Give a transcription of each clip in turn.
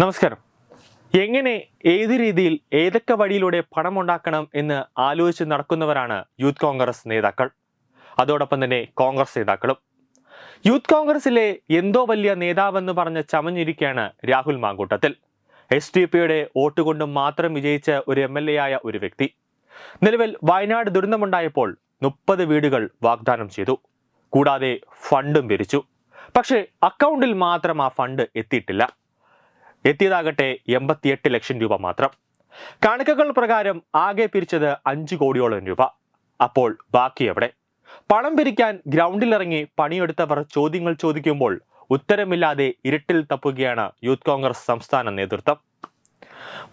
നമസ്കാരം. എങ്ങനെ ഏത് രീതിയിൽ ഏതൊക്കെ വഴിയിലൂടെ പണം ഉണ്ടാക്കണം എന്ന് ആലോചിച്ച് നടക്കുന്നവരാണ് യൂത്ത് കോൺഗ്രസ് നേതാക്കൾ. അതോടൊപ്പം തന്നെ കോൺഗ്രസ് നേതാക്കളും. യൂത്ത് കോൺഗ്രസിലെ എന്തോ വലിയ നേതാവെന്ന് പറഞ്ഞ് ചമഞ്ഞിരിക്കുകയാണ് രാഹുൽ മാങ്കൂട്ടത്തിൽ. എസ് ഡി പിയുടെ വോട്ട് കൊണ്ട് മാത്രം വിജയിച്ച ഒരു എം എൽ എ ആയ ഒരു വ്യക്തി. നിലവിൽ വയനാട് ദുരന്തമുണ്ടായപ്പോൾ മുപ്പത് വീടുകൾ വാഗ്ദാനം ചെയ്തു. കൂടാതെ ഫണ്ടും പിരിച്ചു. പക്ഷേ അക്കൗണ്ടിൽ മാത്രം ആ ഫണ്ട് എത്തിയിട്ടില്ല. എത്തിയതാകട്ടെ എൺപത്തിയെട്ട് ലക്ഷം രൂപ മാത്രം. കണക്കുകൾ പ്രകാരം ആകെ പിരിച്ചത് അഞ്ച് കോടിയോളം രൂപ. അപ്പോൾ ബാക്കി എവിടെ? പണം പിരിക്കാൻ ഗ്രൗണ്ടിലിറങ്ങി പണിയെടുത്തവർ ചോദ്യങ്ങൾ ചോദിക്കുമ്പോൾ ഉത്തരമില്ലാതെ ഇരുട്ടിൽ തപ്പുകയാണ് യൂത്ത് കോൺഗ്രസ് സംസ്ഥാന നേതൃത്വം.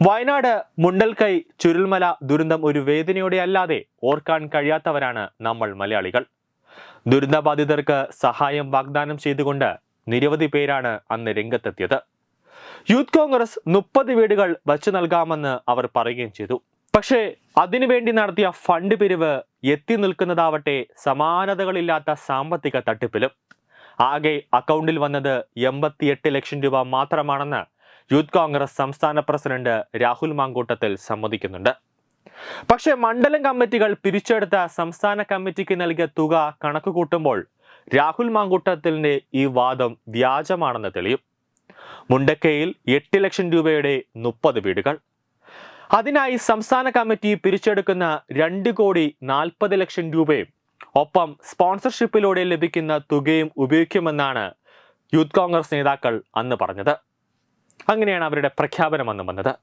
വയനാട് മുണ്ടൽക്കൈ ചുരുൽമല ദുരന്തം ഒരു വേദനയോടെ അല്ലാതെ ഓർക്കാൻ കഴിയാത്തവരാണ് നമ്മൾ മലയാളികൾ. ദുരന്തബാധിതർക്ക് സഹായം വാഗ്ദാനം ചെയ്തുകൊണ്ട് നിരവധി പേരാണ് അന്ന് രംഗത്തെത്തിയത്. യൂത്ത് കോൺഗ്രസ് മുപ്പത് വീടുകൾ വച്ചു നൽകാമെന്ന് അവർ പറയുകയും ചെയ്തു. പക്ഷേ അതിനുവേണ്ടി നടത്തിയ ഫണ്ട് പിരിവ് എത്തി നിൽക്കുന്നതാവട്ടെ സമാനതകളില്ലാത്ത സാമ്പത്തിക തട്ടിപ്പിലും. ആകെ അക്കൗണ്ടിൽ വന്നത് എൺപത്തിയെട്ട് ലക്ഷം രൂപ മാത്രമാണെന്ന് യൂത്ത് കോൺഗ്രസ് സംസ്ഥാന പ്രസിഡന്റ് രാഹുൽ മാങ്കൂട്ടത്തിൽ സമ്മതിക്കുന്നുണ്ട്. പക്ഷേ മണ്ഡലം കമ്മിറ്റികൾ പിരിച്ചെടുത്ത സംസ്ഥാന കമ്മിറ്റിക്ക് നൽകിയ തുക കണക്ക് കൂട്ടുമ്പോൾ രാഹുൽ മാങ്കൂട്ടത്തിന്റെ ഈ വാദം വ്യാജമാണെന്ന് തെളിയും. മുണ്ടക്കയിൽ എട്ട് ലക്ഷം രൂപയുടെ മുപ്പത് വീടുകൾ. അതിനായി സംസ്ഥാന കമ്മിറ്റി പിരിച്ചെടുക്കുന്ന രണ്ട് കോടി നാൽപ്പത് ലക്ഷം രൂപയും ഒപ്പം സ്പോൺസർഷിപ്പിലൂടെ ലഭിക്കുന്ന തുകയും ഉപയോഗിക്കുമെന്നാണ് യൂത്ത് കോൺഗ്രസ് നേതാക്കൾ അന്ന് പറഞ്ഞത്. അങ്ങനെയാണ് അവരുടെ പ്രഖ്യാപനം അന്ന് വന്നത്.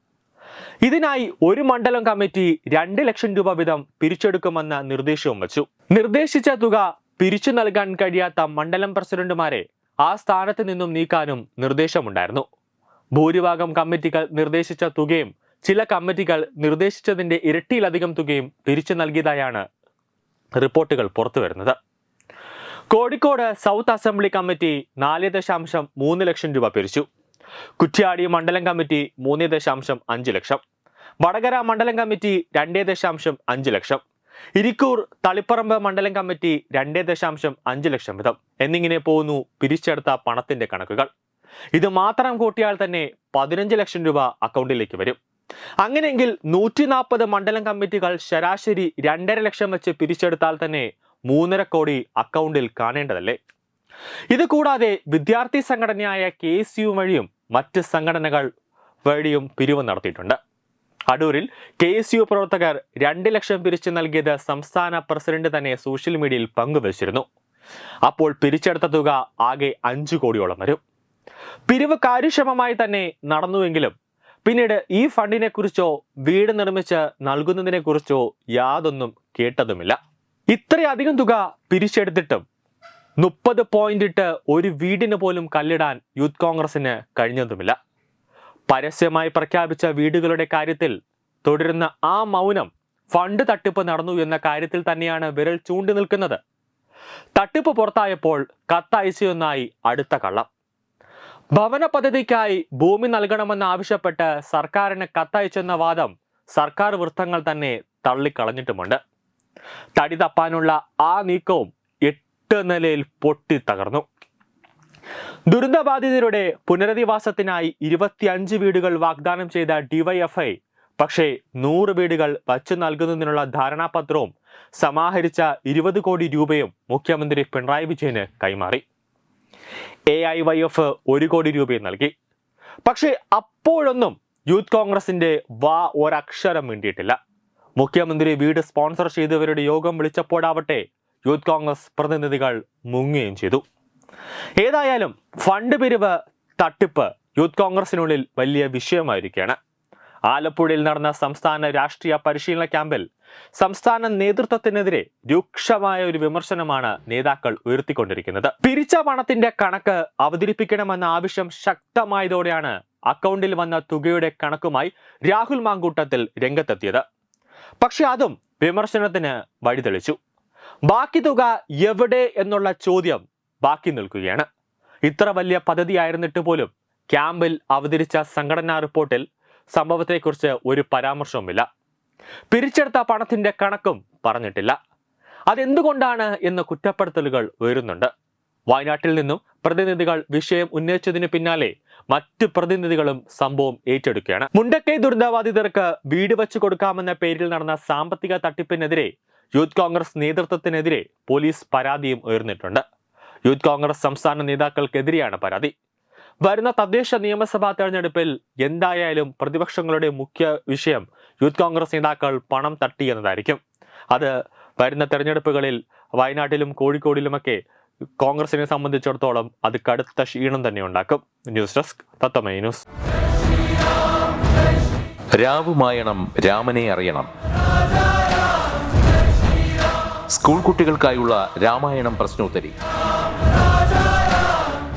ഇതിനായി ഒരു മണ്ഡലം കമ്മിറ്റി രണ്ട് ലക്ഷം രൂപ വീതം പിരിച്ചെടുക്കുമെന്ന നിർദ്ദേശവും വച്ചു. നിർദ്ദേശിച്ച തുക പിരിച്ചു നൽകാൻ കഴിയാത്ത മണ്ഡലം പ്രസിഡന്റുമാരെ ആ സ്ഥാനത്ത് നിന്നും നീക്കാനും നിർദ്ദേശമുണ്ടായിരുന്നു. ഭൂരിഭാഗം കമ്മിറ്റികൾ നിർദ്ദേശിച്ച തുകയും ചില കമ്മിറ്റികൾ നിർദ്ദേശിച്ചതിന്റെ ഇരട്ടിയിലധികം തുകയും തിരിച്ചു നൽകിയതായാണ് റിപ്പോർട്ടുകൾ പുറത്തുവരുന്നത് കോഴിക്കോട് സൗത്ത് അസംബ്ലി കമ്മിറ്റി നാല് ദശാംശം മൂന്ന് ലക്ഷം രൂപ പിരിച്ചു. കുറ്റ്യാടി മണ്ഡലം കമ്മിറ്റി മൂന്ന് ദശാംശം അഞ്ച് ലക്ഷം. വടകര മണ്ഡലം കമ്മിറ്റി രണ്ട് ദശാംശം അഞ്ച് ലക്ഷം. ഇരിക്കൂർ തളിപ്പറമ്പ് മണ്ഡലം കമ്മിറ്റി രണ്ടേ ദശാംശം അഞ്ച് ലക്ഷം വീതം എന്നിങ്ങനെ പോകുന്നു പിരിച്ചെടുത്ത പണത്തിന്റെ കണക്കുകൾ. ഇത് മാത്രം കൂട്ടിയാൽ തന്നെ പതിനഞ്ച് ലക്ഷം രൂപ അക്കൗണ്ടിലേക്ക് വരും. അങ്ങനെയെങ്കിൽ നൂറ്റി നാൽപ്പത് മണ്ഡലം കമ്മിറ്റികൾ ശരാശരി രണ്ടര ലക്ഷം വെച്ച് പിരിച്ചെടുത്താൽ തന്നെ മൂന്നര കോടി അക്കൗണ്ടിൽ കാണേണ്ടതല്ലേ? ഇത് കൂടാതെ വിദ്യാർത്ഥി സംഘടനയായ കെ എസ് യു വഴിയും മറ്റ് സംഘടനകൾ വഴിയും പിരിവ് നടത്തിയിട്ടുണ്ട്. അടൂരിൽ കെ എസ് യു പ്രവർത്തകർ രണ്ട് ലക്ഷം പിരിച്ചു നൽകിയത് സംസ്ഥാന പ്രസിഡന്റ് തന്നെ സോഷ്യൽ മീഡിയയിൽ പങ്കുവച്ചിരുന്നു. അപ്പോൾ പിരിച്ചെടുത്ത തുക ആകെ അഞ്ചു കോടിയോളം വരും. പിരിവ് കാര്യക്ഷമമായി തന്നെ നടന്നുവെങ്കിലും പിന്നീട് ഈ ഫണ്ടിനെ കുറിച്ചോ വീട് നിർമ്മിച്ച് നൽകുന്നതിനെ കുറിച്ചോ യാതൊന്നും കേട്ടതുമില്ല. ഇത്രയധികം തുക പിരിച്ചെടുത്തിട്ടും മുപ്പത് പോയിന്റ് ഇട്ട് ഒരു വീടിന് പോലും കല്ലിടാൻ യൂത്ത് കോൺഗ്രസിന് കഴിഞ്ഞതുമില്ല. പരസ്യമായി പ്രഖ്യാപിച്ച വീടുകളുടെ കാര്യത്തിൽ തുടരുന്ന ആ മൗനം ഫണ്ട് തട്ടിപ്പ് നടന്നു എന്ന കാര്യത്തിൽ തന്നെയാണ് വിരൽ ചൂണ്ടി നിൽക്കുന്നത്. തട്ടിപ്പ് പുറത്തായപ്പോൾ കത്തയച്ചൊന്നായി അടുത്ത കള്ളം. ഭവന പദ്ധതിക്കായി ഭൂമി നൽകണമെന്ന് ആവശ്യപ്പെട്ട് സർക്കാരിന് കത്തയച്ചെന്ന വാദം സർക്കാർ വൃത്തങ്ങൾ തന്നെ തള്ളിക്കളഞ്ഞിട്ടുമുണ്ട്. തടി തപ്പാനുള്ള ആ നീക്കവും എട്ട് നിലയിൽ പൊട്ടി തകർന്നു ദുരന്തബാധിതരുടെ പുനരധിവാസത്തിനായി ഇരുപത്തിയഞ്ച് വീടുകൾ വാഗ്ദാനം ചെയ്ത ഡിവൈഎഫ്ഐ പക്ഷേ നൂറ് വീടുകൾ വച്ചു നൽകുന്നതിനുള്ള ധാരണാപത്രവും സമാഹരിച്ച ഇരുപത് കോടി രൂപയും മുഖ്യമന്ത്രി പിണറായി വിജയന് കൈമാറി. എ ഐ വൈ എഫ് ഒരു കോടി രൂപയും നൽകി. പക്ഷേ അപ്പോഴൊന്നും യൂത്ത് കോൺഗ്രസിന്റെ വാ ഒരക്ഷരം വേണ്ടിയിട്ടില്ല മുഖ്യമന്ത്രി വീട് സ്പോൺസർ ചെയ്തവരുടെ യോഗം വിളിച്ചപ്പോഴാവട്ടെ യൂത്ത് കോൺഗ്രസ് പ്രതിനിധികൾ മുങ്ങുകയും ചെയ്തു. ഏതായാലും ഫണ്ട് പിരിവ് തട്ടിപ്പ് യൂത്ത് കോൺഗ്രസിനുള്ളിൽ വലിയ വിഷയമായിരിക്കുകയാണ്. ആലപ്പുഴയിൽ നടന്ന സംസ്ഥാന രാഷ്ട്രീയ പരിശീലന ക്യാമ്പിൽ സംസ്ഥാന നേതൃത്വത്തിനെതിരെ രൂക്ഷമായ ഒരു വിമർശനമാണ് നേതാക്കൾ ഉയർത്തിക്കൊണ്ടിരിക്കുന്നത്. പിരിച്ച പണത്തിന്റെ കണക്ക് അവതരിപ്പിക്കണമെന്ന ആവശ്യം ശക്തമായതോടെയാണ് അക്കൗണ്ടിൽ വന്ന തുകയുടെ കണക്കുമായി രാഹുൽ മാങ്കൂട്ടത്തിൽ രംഗത്തെത്തിയത്. പക്ഷെ അതും വിമർശനത്തിന് വഴിതെളിച്ചു. ബാക്കി തുക എവിടെ എന്നുള്ള ചോദ്യം ബാക്കി നിൽക്കുകയാണ്. ഇത്ര വലിയ പദ്ധതിയായിരുന്നിട്ട് പോലും ക്യാമ്പിൽ അവതരിച്ച സംഘടനാ റിപ്പോർട്ടിൽ സംഭവത്തെക്കുറിച്ച് ഒരു പരാമർശവുമില്ല. പിരിച്ചെടുത്ത പണത്തിന്റെ കണക്കും പറഞ്ഞിട്ടില്ല. അതെന്തുകൊണ്ടാണ് എന്ന് കുറ്റപ്പെടുത്തലുകൾ ഉയരുന്നുണ്ട്. വയനാട്ടിൽ നിന്നും പ്രതിനിധികൾ വിഷയം ഉന്നയിച്ചതിന് പിന്നാലെ മറ്റ് പ്രതിനിധികളും സംഭവം ഏറ്റെടുക്കുകയാണ്. മുണ്ടക്കൈ ദുരന്തബാധിതർക്ക് വീട് വെച്ചു കൊടുക്കാമെന്ന പേരിൽ നടന്ന സാമ്പത്തിക തട്ടിപ്പിനെതിരെ യൂത്ത് കോൺഗ്രസ് നേതൃത്വത്തിനെതിരെ പോലീസ് പരാതിയും ഉയർന്നിട്ടുണ്ട്. യൂത്ത് കോൺഗ്രസ് സംസ്ഥാന നേതാക്കൾക്കെതിരെയാണ് പരാതി. വരുന്ന തദ്ദേശ നിയമസഭാ തെരഞ്ഞെടുപ്പിൽ എന്തായാലും പ്രതിപക്ഷങ്ങളുടെ മുഖ്യ വിഷയം യൂത്ത് കോൺഗ്രസ് നേതാക്കൾ പണം തട്ടി എന്നതായിരിക്കും. അത് വരുന്ന തെരഞ്ഞെടുപ്പുകളിൽ വയനാട്ടിലും കോഴിക്കോടിലുമൊക്കെ കോൺഗ്രസിനെ സംബന്ധിച്ചിടത്തോളം അത് കടുത്ത ക്ഷീണം തന്നെ ഉണ്ടാക്കും. News desk Tatvamayi news. രാവുമായണം രാമനെ അറിയണം. സ്കൂൾ കുട്ടികൾക്കായുള്ള രാമായണം പ്രശ്നോത്തരി.